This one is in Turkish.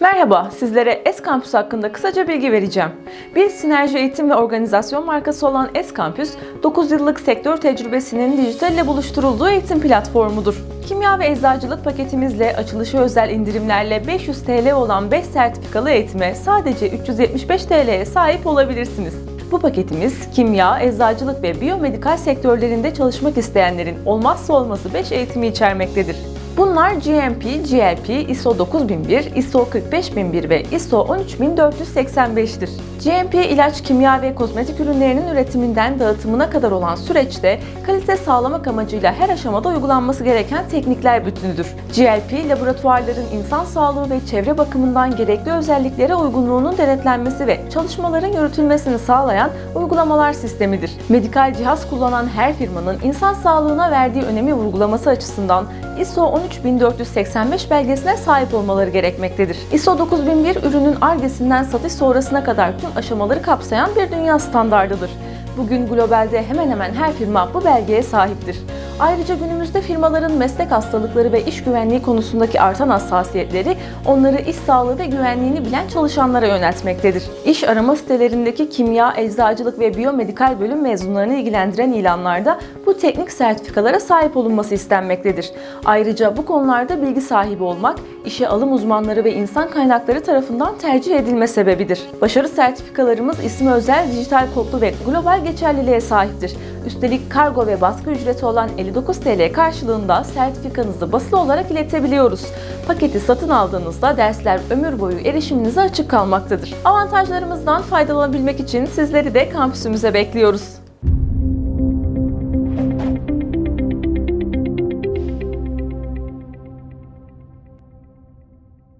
Merhaba, sizlere S-Campus hakkında kısaca bilgi vereceğim. Bir sinerji eğitim ve organizasyon markası olan S-Campus, 9 yıllık sektör tecrübesinin dijitalle buluşturulduğu eğitim platformudur. Kimya ve eczacılık paketimizle açılışı özel indirimlerle 500 TL olan 5 sertifikalı eğitime sadece 375 TL'ye sahip olabilirsiniz. Bu paketimiz kimya, eczacılık ve biyomedikal sektörlerinde çalışmak isteyenlerin olmazsa olmazı 5 eğitimi içermektedir. Bunlar GMP, GLP, ISO 9001, ISO 45001 ve ISO 13485'tir. GMP ilaç, kimya ve kozmetik ürünlerinin üretiminden dağıtımına kadar olan süreçte kalite sağlamak amacıyla her aşamada uygulanması gereken teknikler bütünüdür. GLP, laboratuvarların insan sağlığı ve çevre bakımından gerekli özelliklere uygunluğunun denetlenmesi ve çalışmaların yürütülmesini sağlayan uygulamalar sistemidir. Medikal cihaz kullanan her firmanın insan sağlığına verdiği önemi vurgulaması açısından ISO 13485 belgesine sahip olmaları gerekmektedir. ISO 9001 ürünün argesinden satış sonrasına kadar tüm aşamaları kapsayan bir dünya standardıdır. Bugün globalde hemen hemen her firma bu belgeye sahiptir. Ayrıca günümüzde firmaların meslek hastalıkları ve iş güvenliği konusundaki artan hassasiyetleri onları iş sağlığı ve güvenliğini bilen çalışanlara yöneltmektedir. İş arama sitelerindeki kimya, eczacılık ve biyomedikal bölüm mezunlarını ilgilendiren ilanlarda bu teknik sertifikalara sahip olunması istenmektedir. Ayrıca bu konularda bilgi sahibi olmak, işe alım uzmanları ve insan kaynakları tarafından tercih edilme sebebidir. Başarı sertifikalarımız ismi özel, dijital kodlu ve global geçerliliğe sahiptir. Üstelik kargo ve baskı ücreti olan 59 TL karşılığında sertifikanızı basılı olarak iletebiliyoruz. Paketi satın aldığınızda dersler ömür boyu erişiminize açık kalmaktadır. Avantajlarımızdan faydalanabilmek için sizleri de kampüsümüze bekliyoruz.